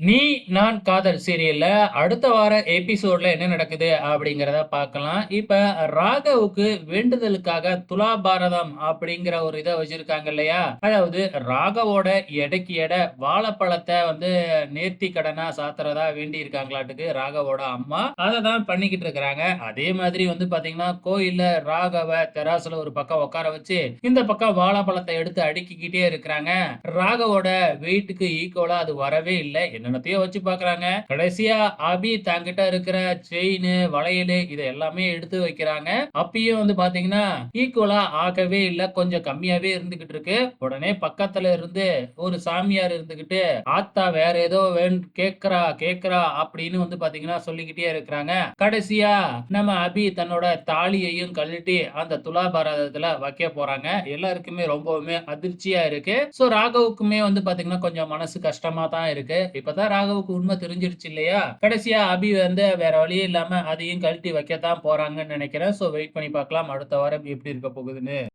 நீ நான் காதல் சீரியல்ல அடுத்த வார எபிசோட்ல என்ன நடக்குது அப்படிங்கிறத பார்க்கலாம். இப்ப ராகவுக்கு வேண்டுதலுக்காக துலா பாரதம் அப்படிங்கிற ஒரு இதை வச்சிருக்காங்க இல்லையா? அதாவது ராகவோட எடைக்கு எடை வாழைப்பழத்தை வந்து நேர்த்தி கடனா சாத்துறதா வேண்டியிருக்காங்களாட்டுக்கு ராகவோட அம்மா. அதை தான் பண்ணிக்கிட்டு இருக்கிறாங்க. அதே மாதிரி வந்து பாத்தீங்கன்னா கோயில்ல ராகவ தெராசுல ஒரு பக்கம் உட்கார வச்சு, இந்த பக்கம் வாழைப்பழத்தை எடுத்து அடுக்கிக்கிட்டே இருக்கிறாங்க. ராகவோட வெயிட்டுக்கு ஈக்குவலா அது வரவே இல்லை என்னென்னத்தையோ வச்சு பாக்குறாங்க கடைசியா அபி தங்கிட்ட இருக்கிற செயினு, வளையலு இத எல்லாமே எடுத்து வைக்கிறாங்க. அப்பயும் வந்து பாத்தீங்கன்னா ஈக்குவலா ஆகவே இல்ல. கொஞ்சம் கம்மியாவே இருந்துகிட்டு இருக்கு. உடனே பக்கத்துல இருந்து ஒரு சாமியார் இருந்துகிட்டு, "ஆத்தா வேற ஏதோ வேணும் கேக்குறா கேக்குறா அப்படின்னு வந்து பாத்தீங்கன்னா சொல்லிக்கிட்டே இருக்கிறாங்க. கடைசியா நம்ம அபி தன்னோட தாலியையும் கழட்டி அந்த துலாபாரதத்துல வைக்க போறாங்க. எல்லாருக்குமே ரொம்பவுமே அதிர்ச்சியா இருக்கு. ஸோ ராகவுக்குமே வந்து பாத்தீங்கன்னா கொஞ்சம் மனசு கஷ்டமா தான் இருக்கு. தான் ராகவுக்கு உண்மை தெரிஞ்சிருச்சு இல்லையா? கடைசியா அபி வந்து வேற வழியே இல்லாம அதையும் கழட்டி வைக்கத்தான் போறாங்கன்னு நினைக்கிறேன். ஸோ வெயிட் பண்ணி பார்க்கலாம். அடுத்த வாரம் எப்படி இருக்க போகுதுன்னு.